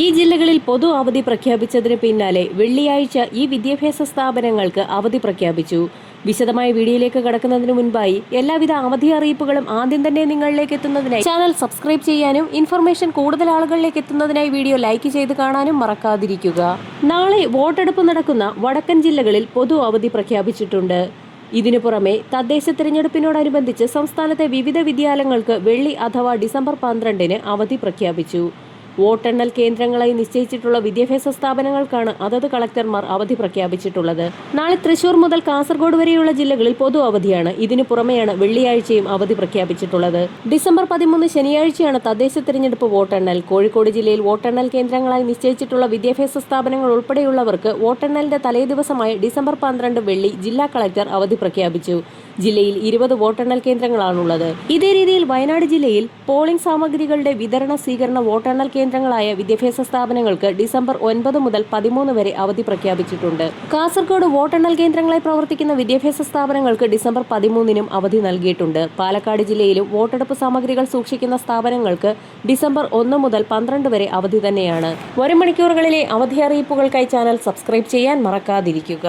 ഈ ജില്ലകളിൽ പൊതു അവധി പ്രഖ്യാപിച്ചതിന് പിന്നാലെ വെള്ളിയാഴ്ച ഈ വിദ്യാഭ്യാസ സ്ഥാപനങ്ങൾക്ക് അവധി പ്രഖ്യാപിച്ചു. വിശദമായ വീഡിയോയിലേക്ക് കടക്കുന്നതിന് മുൻപായി എല്ലാവിധ അവധി അറിയിപ്പുകളും ആദ്യം തന്നെ നിങ്ങളിലേക്ക് എത്തുന്നതിനായി ചാനൽ സബ്സ്ക്രൈബ് ചെയ്യാനും ഇൻഫർമേഷൻ കൂടുതൽ ആളുകളിലേക്ക് എത്തുന്നതിനായി വീഡിയോ ലൈക്ക് ചെയ്ത് കാണാനും മറക്കാതിരിക്കുക. നാളെ വോട്ടെടുപ്പ് നടക്കുന്ന വടക്കൻ ജില്ലകളിൽ പൊതു അവധി പ്രഖ്യാപിച്ചിട്ടുണ്ട്. ഇതിനു പുറമെ തദ്ദേശ തിരഞ്ഞെടുപ്പിനോടനുബന്ധിച്ച് സംസ്ഥാനത്തെ വിവിധ വിദ്യാലയങ്ങൾക്ക് വെള്ളി അഥവാ ഡിസംബർ പന്ത്രണ്ടിന് അവധി പ്രഖ്യാപിച്ചു. വോട്ടെണ്ണൽ കേന്ദ്രങ്ങളായി നിശ്ചയിച്ചിട്ടുള്ള വിദ്യാഭ്യാസ സ്ഥാപനങ്ങൾക്കാണ് അതത് കളക്ടർമാർ അവധി പ്രഖ്യാപിച്ചിട്ടുള്ളത്. നാളെ തൃശൂർ മുതൽ കാസർഗോഡ് വരെയുള്ള ജില്ലകളിൽ പൊതു അവധിയാണ്. ഇതിനു പുറമെയാണ് വെള്ളിയാഴ്ചയും അവധി പ്രഖ്യാപിച്ചിട്ടുള്ളത്. ഡിസംബർ പതിമൂന്ന് ശനിയാഴ്ചയാണ് തദ്ദേശ തെരഞ്ഞെടുപ്പ് വോട്ടെണ്ണൽ. കോഴിക്കോട് ജില്ലയിൽ വോട്ടെണ്ണൽ കേന്ദ്രങ്ങളായി നിശ്ചയിച്ചിട്ടുള്ള വിദ്യാഭ്യാസ സ്ഥാപനങ്ങൾ ഉൾപ്പെടെയുള്ളവർക്ക് വോട്ടെണ്ണലിന്റെ തലേദിവസമായ ഡിസംബർ പന്ത്രണ്ട് വെള്ളി ജില്ലാ കളക്ടർ അവധി പ്രഖ്യാപിച്ചു. ജില്ലയിൽ ഇരുപത് വോട്ടെണ്ണൽ കേന്ദ്രങ്ങളാണുള്ളത്. ഇതേ രീതിയിൽ വയനാട് ജില്ലയിൽ പോളിംഗ് സാമഗ്രികളുടെ വിതരണ സ്വീകരണ വോട്ടെണ്ണൽ കേന്ദ്രങ്ങളായ വിദ്യാഭ്യാസ സ്ഥാപനങ്ങൾക്ക് ഡിസംബർ ഒൻപത് മുതൽ പതിമൂന്ന് വരെ അവധി പ്രഖ്യാപിച്ചിട്ടുണ്ട്. കാസർഗോഡ് വോട്ടെണ്ണൽ കേന്ദ്രങ്ങളായി പ്രവർത്തിക്കുന്ന വിദ്യാഭ്യാസ സ്ഥാപനങ്ങൾക്ക് ഡിസംബർ പതിമൂന്നിനും അവധി നൽകിയിട്ടുണ്ട്. പാലക്കാട് ജില്ലയിലും വോട്ടെടുപ്പ് സാമഗ്രികൾ സൂക്ഷിക്കുന്ന സ്ഥാപനങ്ങൾക്ക് ഡിസംബർ ഒന്ന് മുതൽ പന്ത്രണ്ട് വരെ അവധി തന്നെയാണ്. വരും മണിക്കൂറുകളിലെ അവധി അറിയിപ്പുകൾക്കായി ചാനൽ സബ്സ്ക്രൈബ് ചെയ്യാൻ മറക്കാതിരിക്കുക.